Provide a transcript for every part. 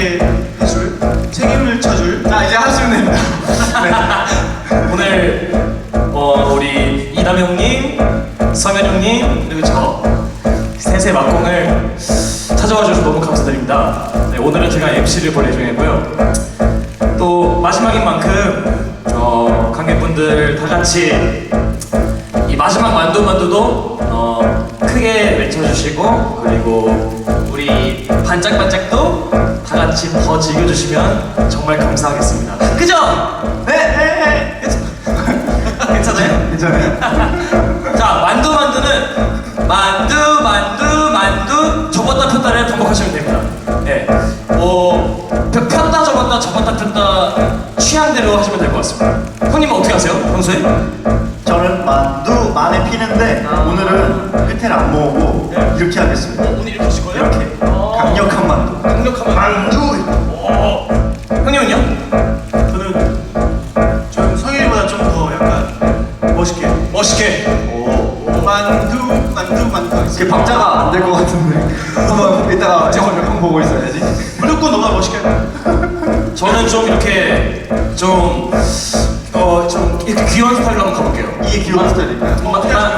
함께 해줄 책임을 쳐줄 아 이제 하시면 됩니다. 네. 오늘 어, 우리 이담 형님, 서면 형님 그리고 저 셋의 막공을 찾아와 주셔서 너무 감사드립니다. 네, 오늘은 제가 MC를 벌 예정이고요. 또 마지막인 만큼 어, 관객분들 다 같이 이 마지막 만두만두도 어, 크게 외쳐주시고 그리고 우리 반짝반짝도 같이 더 즐겨주시면 정말 감사하겠습니다. 그죠? 네, 네, 네. 괜찮아요? 괜찮아요? 자 만두 만두는 만두 만두 만두 접었다 폈다를 반복하시면 됩니다. 예, 뭐 펴- 폈다 접었다 접었다 폈다 취향대로 하시면 될 것 같습니다. 형님은 어떻게 하세요? 평소에? 저는 만두 만에 피는데 오늘은 끝에를 안 모으고 네. 이렇게 하겠습니다. 오늘 이렇게 하실 거예요? 이렇게 어. 강력한 만두. 강력한 만두. 만두. 박자가 안 될 것 같은데. 한번 이따가 저걸 몇번 보고 있어야지. 무조건 너가 멋있게 해. 저는 좀 이렇게 좀 어, 좀 이렇게 귀여운 스타일로 한번 가볼게요. 이게 귀여운 스타일인가요? 마- 마- 마-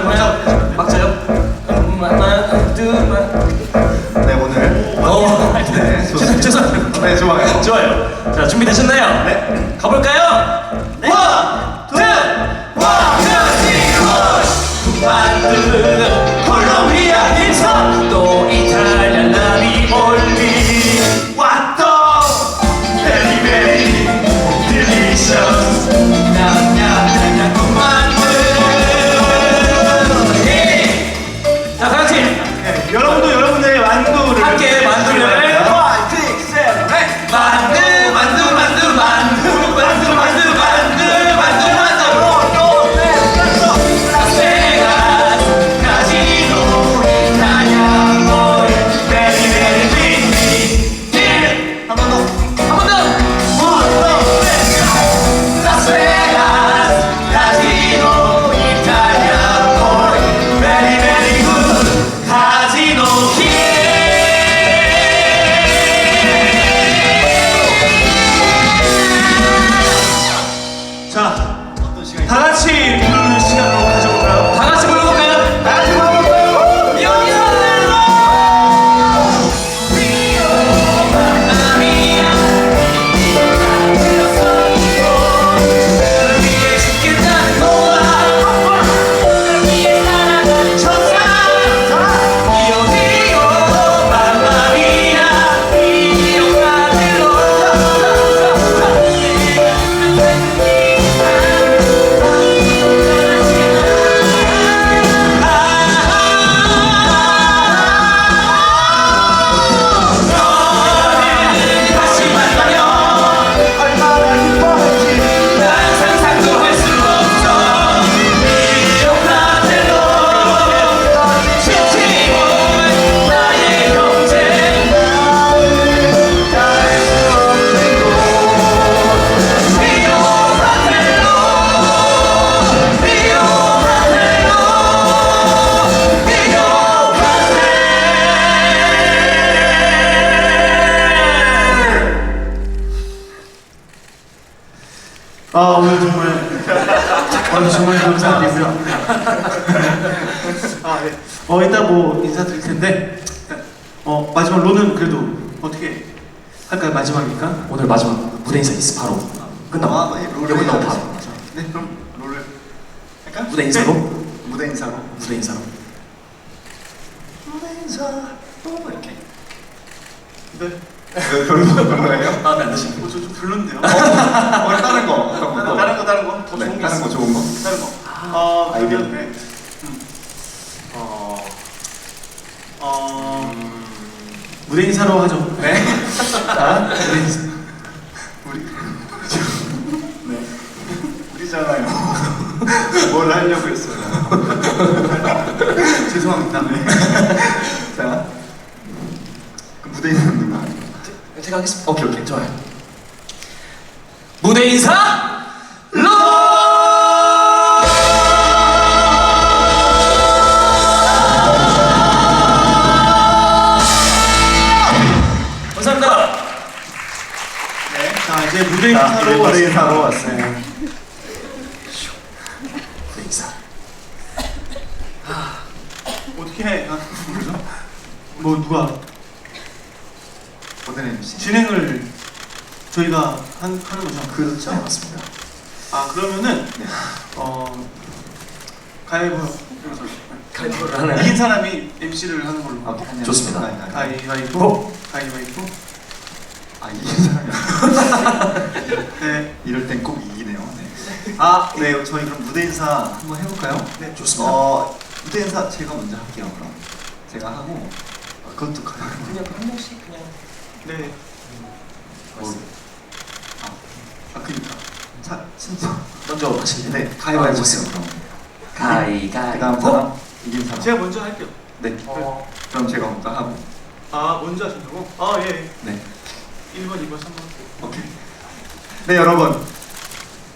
아 오늘 정말 오늘 정말 감사드리고요. 아 네. 어 이따 뭐 인사드릴 텐데 어 마지막 로는 그래도 어떻게 할까요 마지막이니까? 오늘 마지막 무대 인사 있어 바로 끝나고 아, 네, 롤을 끝나고. 바로 네 그럼 롤을 할까? 무대 인사로 무대 인사로. 무대 인사로 무대 인사. 또 이렇게. 네. 네, 별로 별로예요? 마음에 안 드시는 어, 저좀 별론데요. 어, 다른 거 어떤 거? 다른 거 다른 거더 네, 좋은 게 다른 있어. 거 좋은 거. 다른 거. 어 아이디어. 그러면 네. 음. 어. 어. 무대 인사로 하죠. 네. 자, 무대 인사. 우리 네 우리잖아요. 뭘 하려고 했어요. 죄송합니다. 네. 시작하겠습니다. 오케이, 오케이, 좋아요. 무대 인사, 러브! 네, 이제 무대 인사로 무대 인사로 왔어요. 아, 뭐 누가 오늘 MC. 진행을 저희가 한, 하는 거죠? 그렇죠. 네, 맞습니다. 아 그러면은 네. 어 가위바위보 가위바위보를 하나요? 이긴 사람이 MC를 하는 걸로 아, 아니요. 좋습니다. 아니, 아니. 가위바위보 보! 가위바위보 아 이긴 사람이 네, 이럴 땐 꼭 이기네요. 네. 아, 네. 저희 그럼 무대 인사 한번 해볼까요? 네 좋습니다. 어, 무대 인사 제가 먼저 할게요. 그럼 제가 하고 어, 그것도 가요. 그냥 한 명씩 그냥 네. 뭐, 아, 아 그니까 차 순서. 먼저 하실래요? 네, 가위바위보 아, 하세요. 그럼. 가위 가위보. 그다음 사람 이긴 사람. 제가 먼저 할게요 네. 어, 그럼 제가 먼저 하고. 아 먼저 하신다고? 아 예 네. 1번 2번 3번 오케이. 네 여러분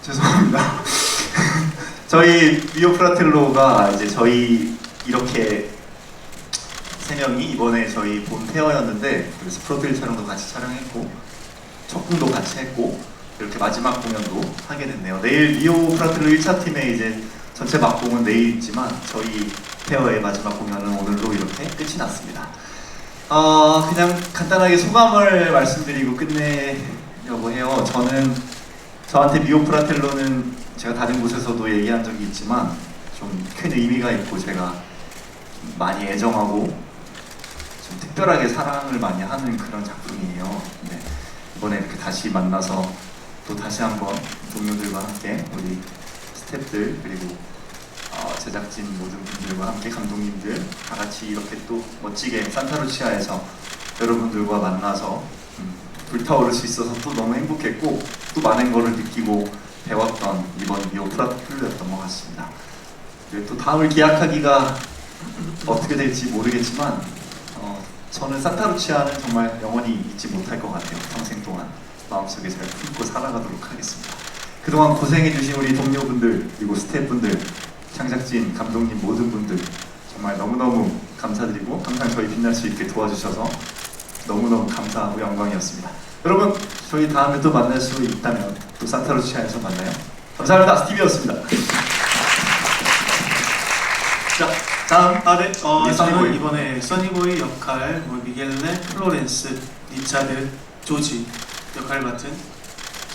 죄송합니다. 저희 미오 프라텔로가 이제 저희 이렇게 세 명이 이번에 저희 본 페어였는데 그래서 프로필 촬영도 같이 촬영했고 척궁도 같이 했고 이렇게 마지막 공연도 하게 됐네요. 내일 미오 프라텔로 1차 팀의 이제 전체 막공은 내일 있지만 저희 페어의 마지막 공연은 오늘로 이렇게 끝이 났습니다. 어, 그냥 간단하게 소감을 말씀드리고 끝내려고 해요. 저는 저한테 미오 프라텔로는 제가 다른 곳에서도 얘기한 적이 있지만 좀 큰 의미가 있고 제가 좀 많이 애정하고 좀 특별하게 사랑을 많이 하는 그런 작품이에요. 네. 이번에 이렇게 다시 만나서 또 다시 한번 동료들과 함께 우리 스태프들 그리고 어, 제작진 모든 분들과 함께 감독님들 다 같이 이렇게 또 멋지게 산타루치아에서 여러분들과 만나서 음, 불타오를 수 있어서 또 너무 행복했고 또 많은 거를 느끼고 배웠던 이번 미오 프라틀렸던 것 같습니다. 또 다음을 기약하기가 어떻게 될지 모르겠지만 어, 저는 산타루치아는 정말 영원히 잊지 못할 것 같아요. 평생 동안 마음속에 잘 품고 살아가도록 하겠습니다. 그동안 고생해주신 우리 동료분들 그리고 스태프분들 창작진 감독님 모든 분들 정말 너무너무 감사드리고 항상 저희 빛날 수 있게 도와주셔서 너무너무 감사하고 영광이었습니다. 여러분 저희 다음에 또 만날 수 있다면 또 산타루치아에서 만나요. 감사합니다. 스티비였습니다. 자 다음 아, 네. 어, 네, 저는 써니보이. 이번에 써니보이 역할, 뭐 미겔레, 플로렌스, 리차드, 조지 역할 맡은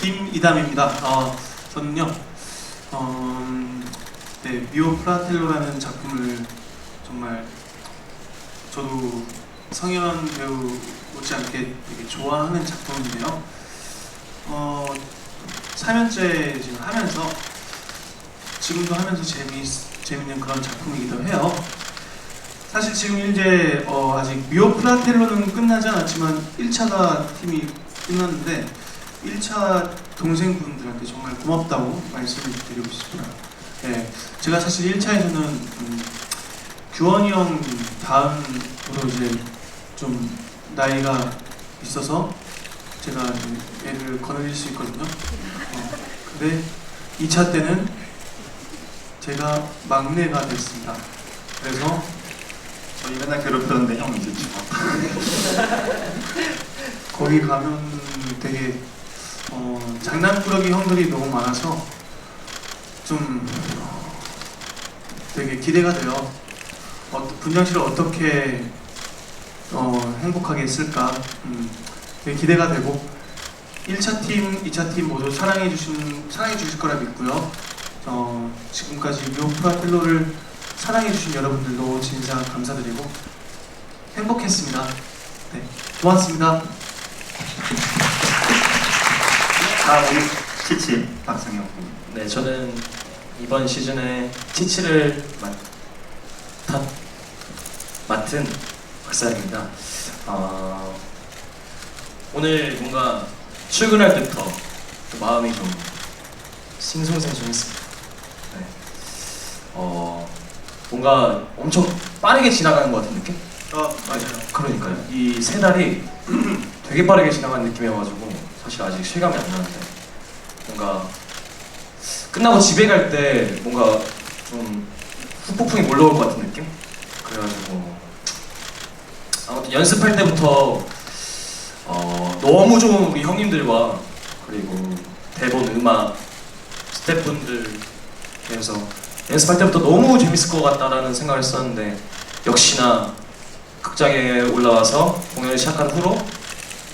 김이담입니다. 어, 저는요, 어, 음, 네, 미오 프라텔로라는 작품을 정말 저도 성현 배우 못지않게 되게 좋아하는 작품인데요. 어, 3년째 지금 하면서 지금도 하면서 재미 재밌는 그런 작품이기도 해요. 사실 지금 이제 어, 아직 미오 프라텔로는 끝나지 않았지만 1차가 팀이 끝났는데 1차 동생분들한테 정말 고맙다고 말씀을 드리고 싶어요. 네, 제가 사실 1차에서는 음, 규원이 형 다음으로 이제 좀 나이가 있어서 제가 좀 애를 거느릴 수 있거든요. 어, 근데 2차 때는 제가 막내가 됐습니다. 그래서 저희 맨날 괴롭혔는데 형 이제 죽어. 거기 가면 되게 어, 장난꾸러기 형들이 너무 많아서 좀 어, 되게 기대가 돼요. 어, 분장 씨를 어떻게 어, 행복하게 했을까 음, 되게 기대가 되고 1차 팀, 2차 팀 모두 사랑해 주신 사랑해 주실 거라 믿고요. 어, 지금까지 묘프라텔로를 사랑해 주신 여러분들도 진짜 감사드리고 행복했습니다. 네, 고맙습니다. 다음 우리 치치 박상혁 군. 네, 저는 이번 시즌에 치치를 맡아, 맡은 박사입니다. 어, 오늘 뭔가 출근할 때부터 좀 마음이 좀 싱숭생숭했습니다. 네. 어, 뭔가 엄청 빠르게 지나가는 것 같은 느낌? 어, 맞아요. 그러니까요. 이 세 달이 되게 빠르게 지나간 느낌이어가지고 사실 아직 실감이 안 나는데 뭔가 끝나고 집에 갈 때 뭔가 좀 후폭풍이 몰려올 것 같은 느낌? 그래가지고 아무튼 연습할 때부터 어, 너무 좋은 우리 형님들과 그리고 대본 음악 스태프분들 그래서 연습할 때부터 너무 재밌을 것 같다라는 생각을 했었는데 역시나 극장에 올라와서 공연을 시작한 후로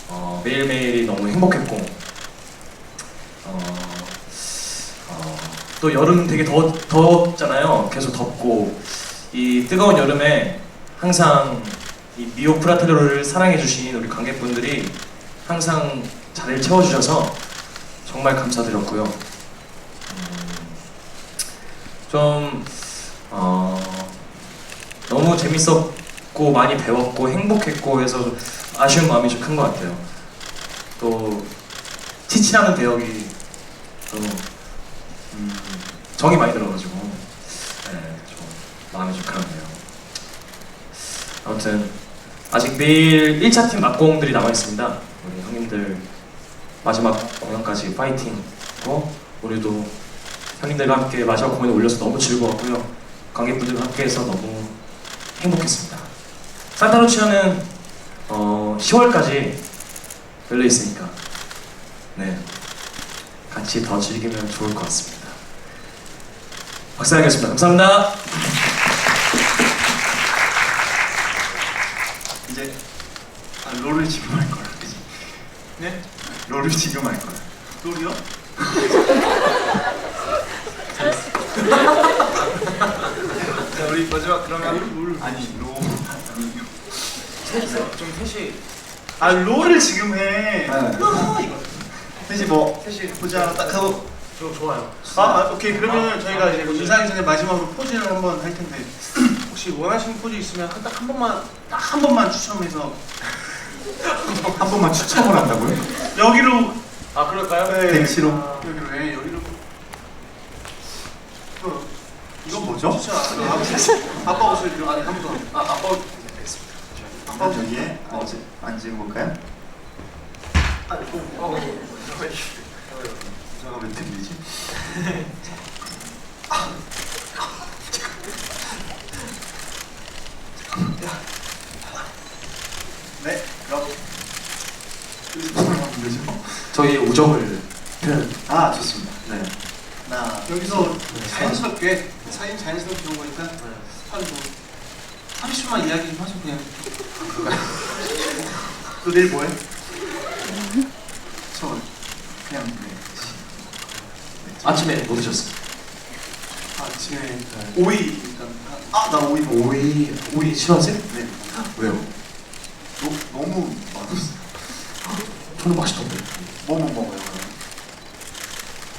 어, 매일매일이 너무 행복했고 어, 어, 또 여름 되게 더, 더웠잖아요. 계속 덥고 이 뜨거운 여름에 항상 이 미오 프라텔로를 사랑해주신 우리 관객분들이 항상 자리를 채워주셔서 정말 감사드렸고요. 음, 좀 어, 너무 재밌었고 많이 배웠고 행복했고 해서 좀 아쉬운 마음이 좀 큰 것 같아요. 또 치치라는 대역이 또 음, 정이 많이 들어가지고 네, 좀 마음이 좀 그렇네요. 아무튼 아직 내일 1차 팀 막공들이 남아 있습니다. 우리 형님들 마지막 공연까지 파이팅고 우리도 형님들과 함께 마지막 공연에 올려서 너무 즐거웠고요. 관객분들과 함께해서 너무 행복했습니다. 산타루치아는 어, 10월까지 열려 있으니까 네 같이 더 즐기면 좋을 것 같습니다. 박사하겠습니다. 감사합니다. 이제 아, 롤을 지금 할 거야, 그지? 네? 롤을 지금 할 거야. 롤이요? 자, 우리 마지막 그러면 롤. 아니 롤 아니 좀 셋이. 아 롤을 지금 해. 네. 아, 이거. 셋이 뭐 셋이 하나 딱 하고 저 좋아요. 아, 아 오케이 그러면 저희가 이제 뭐 인사하기 전에 마지막으로 포즈를 한번 할 텐데 혹시 원하시는 포즈 있으면 딱 한 번만 딱 한 번만 추첨해서 한 번만 추첨을 한다고요? 여기로 아 그럴까요? 네, 벤치로? 아, 여기로 해 여기로. 어, 이거? 진짜 아, 아빠 옷을 이렇게 한번 아 아빠 한번 저기에 앉 앉아볼까요? 저가 몇 등이지? 네, 그럼 하면 되죠? 저희 우정을 표현. 아 좋습니다. 네. 여기서 자연스럽게 사진 자연스럽게 온 거니까 한뭐 30초만 이야기 좀 하죠 그냥 너 내일 뭐해? 저 그냥 네. 아침에 뭐 드셨어요? 아침에 오이 일단 아나 오이 먹 오이 오이 싫어하세요? 네. 왜요? 너, 너무 맛없어. 저는 맛있던데. 뭐못 먹어요?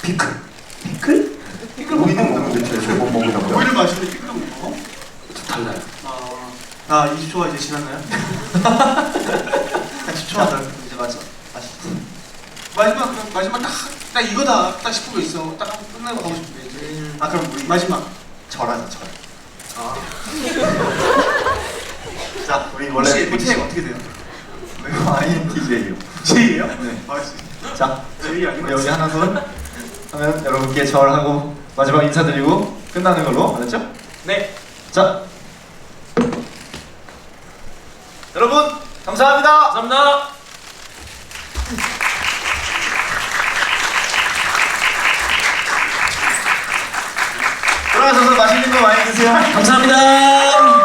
피클. 피클? 오이는 먹는데 제가 못 먹으라고요? 오이를 마시는데 피클 못 먹어? 좀 달라요. 아, 아 20초가 이제 지났나요? 한 10초만 더 이제 맞아. 맛있어. 마지막 그럼 마지막 딱, 딱 이거다 딱 싶은 거 있어 딱 하고 끝나고 가고 싶은데 이제 아 그럼 우리 마지막 절하자 절. 아 자 우리 혹시 원래 모태가 어떻게 돼요? 이거 INTJ요. J예요? 네. 아, 자 J 아니면 여기 하나 손 하면 여러분께 절하고 마지막 인사드리고 끝나는 걸로 알았죠? 네. 자 여러분 감사합니다. 감사합니다. 돌아가셔서 맛있는 거 많이 드세요. 감사합니다.